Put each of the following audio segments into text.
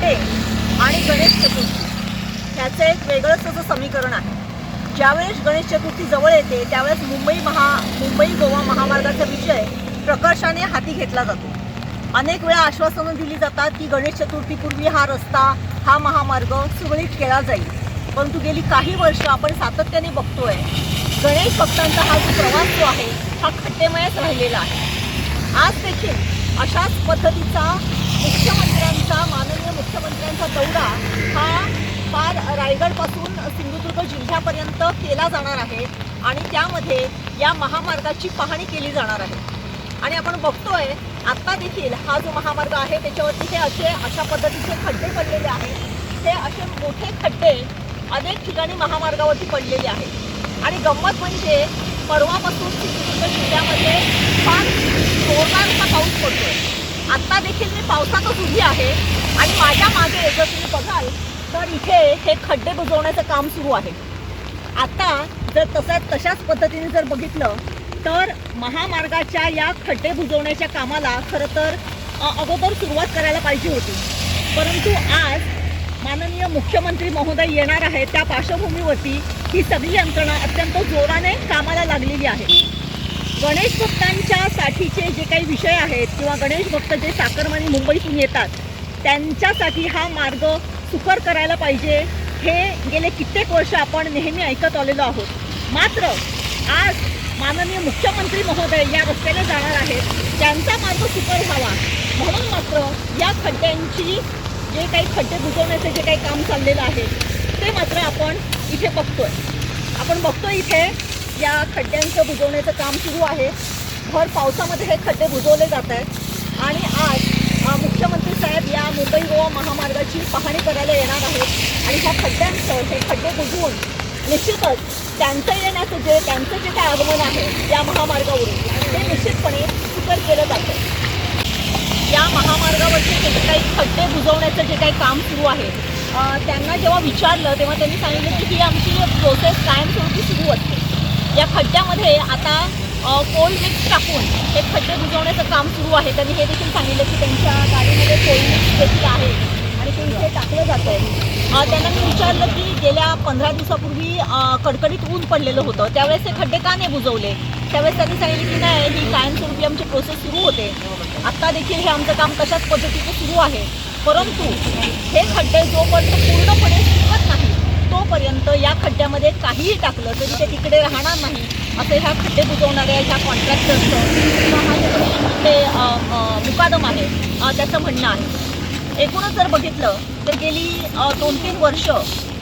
महामार्गावरचे आणि गणेश चतुर्थी. ह्याचं एक वेगळंच असं समीकरण आहे. ज्यावेळेस गणेश चतुर्थी जवळ येते त्यावेळेस मुंबई महा मुंबई गोवा महामार्गाचा विषय प्रकर्षाने हाती घेतला जातो. अनेक वेळा आश्वासनं दिली जातात की गणेश चतुर्थीपूर्वी हा रस्ता हा महामार्ग सुरळीत केला जाईल. परंतु गेली काही वर्ष आपण सातत्याने बघतोय गणेश भक्तांचा हा जो प्रवास जो आहे हा खड्डेमयच राहिलेला आहे. आज देखील अशाच पद्धतीचा मुख्यमंत्र्यांचा माननीय मुख्यमंत्र्यांचा दौरा हा फार रायगडपासून सिंधुदुर्ग जिल्ह्यापर्यंत केला जाणार आहे आणि त्यामध्ये या महामार्गाची पाहणी केली जाणार आहे. आणि आपण बघतोय आत्ता देखील हा जो महामार्ग आहे त्याच्यावरती हे असे अशा पद्धतीचे खड्डे पडलेले आहेत. हे असे मोठे खड्डे अनेक ठिकाणी महामार्गावरती पडलेले आहेत. आणि गंमत म्हणजे परवापासून सिंधुदुर्ग जिल्ह्यामध्ये फार जोरदारचा पाऊस पडतोय. आत्ता देखील मी पावसातच उभी आहे. आणि माझ्या मागे जर तुम्ही बघाल तर इथे हे खड्डे बुजवण्याचं काम सुरू आहे. आता जर तसा तशाच पद्धतीने जर बघितलं तर महामार्गाच्या या खड्डे बुजवण्याच्या कामाला खरं तर अगोदर सुरुवात करायला पाहिजे होती. परंतु आज माननीय मुख्यमंत्री महोदय येणार आहेत. त्या पार्श्वभूमीवरती ही सगळी यंत्रणा अत्यंत जोराने कामाला लागलेली आहे. गणेश भक्तांच्या साठीचे जे काही विषय आहेत किंवा गणेश भक्त जे साकरमानी मुंबईतून येतात त्यांच्यासाठी हा मार्ग सुकर करायला पाहिजे. हे गेले कित्येक वर्ष आपण नेहमी ऐकत आलेलो आहोत. मात्र आज माननीय मुख्यमंत्री महोदय या रस्त्याने जाणार आहेत. त्यांचा मार्ग सुकर व्हावा. म्हणून मात्र या खड्ड्यांची जे काही खड्डे बुजवण्याचे जे काही काम चाललेलं आहे ते मात्र आपण इथे बघतोय. आपण बघतोय इथे या खड्ड्यांचं बुजवण्याचं काम सुरू आहे. भर पावसामध्ये हे खड्डे बुजवले जात आहेत. आणि आज मुख्यमंत्री साहेब या मुंबई गोवा महामार्गाची पाहणी करायला येणार आहेत. आणि ह्या खड्ड्यांचं हे खड्डे बुजवून निश्चितच त्यांचं येण्याचं जे त्यांचं जे काय आगमन आहे या महामार्गावरून ते निश्चितपणे सुकर केलं जातं. या महामार्गावरचे जे काही खड्डे बुजवण्याचं जे काही काम सुरू आहे त्यांना जेव्हा विचारलं तेव्हा त्यांनी सांगितलं की ही आमची प्रोसेस कायमस्वरूपी सुरू असते या खड्ड्यामध्ये आता कोल्ड मिक्स टाकून हे खड्डे बुजवण्याचं काम सुरू आहे. त्यांनी हे देखील सांगितलं की त्यांच्या गाडीमध्ये कोल्ड मिक्स देखील आहे आणि ते इथे टाकलं जातं आहे त्यांना मी विचारलं की गेल्या पंधरा दिवसापूर्वी कडकडीत ऊन पडलेलं होतं. त्यावेळेस हे खड्डे का नाही बुजवले? त्यावेळेस त्यांनी सांगितलं की नाही ही कायमस्वरूपी आमची प्रोसेस सुरू होते. आत्ता देखील हे आमचं काम तशाच पद्धतीचं सुरू आहे? परंतु हे खड्डे जोपर्यंत पूर्ण सुकत नाही तोपर्यंत या कितीही टाकलं तरी ते तिकडे राहणार नाही. असं ह्या खड्डे बुजवणाऱ्या ह्या कॉन्ट्रॅक्टरचं किंवा हा जो मुकादम आहे त्याचं म्हणणं आहे. एकूणच जर बघितलं तर गेली दोन तीन वर्ष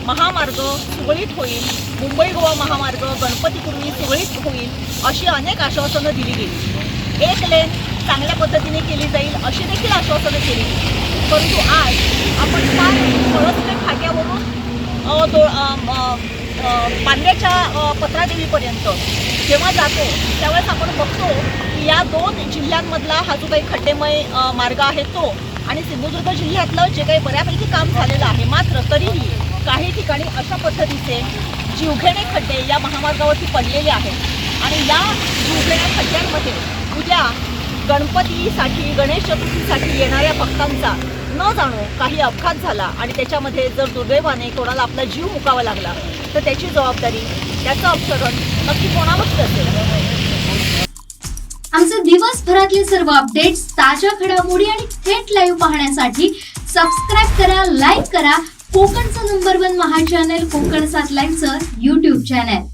महामार्ग सुरळीत होईल मुंबई गोवा महामार्ग गणपतीपूर्वी सुरळीत होईल अशी अनेक आश्वासनं दिली गेली. एक लेन चांगल्या पद्धतीने केली जाईल अशी देखील आश्वासनं केली गेली. परंतु आज आपण फार कळसपे फाट्यावरून दो पांड्याच्या पत्रादेवीपर्यंत. जेव्हा जातो त्यावेळेस आपण बघतो की या दोन जिल्ह्यांमधला हा जो काही खड्डेमय मार्ग आहे तो आणि सिंधुदुर्ग जिल्ह्यातलं जे काही बऱ्यापैकी काम झालेलं आहे मात्र तरीही काही ठिकाणी अशा पद्धतीचे जीवघेणे खड्डे या महामार्गावरती पडलेले आहेत. आणि या जीवघेण्या खड्ड्यांमध्ये उद्या गणपतीसाठी गणेश चतुर्थीसाठी येणाऱ्या भक्तांचा न जाणो काही अपघात झाला आणि त्याच्यामध्ये जर दुर्दैवाने कोणाला आपला जीव मुकावा लागला तर त्याची जबाबदारी त्याचं अपसरण नक्की कोणावरच असेल? आमचे दिवसभरातले सर्व अपडेट्स ताज्या घडामोडी आणि थेट लाईव्ह पाहण्यासाठी सबस्क्राईब करा लाईक करा. कोकणचं नंबर वन महा चॅनल कोकण सात लाईव्हचं युट्यूब चॅनल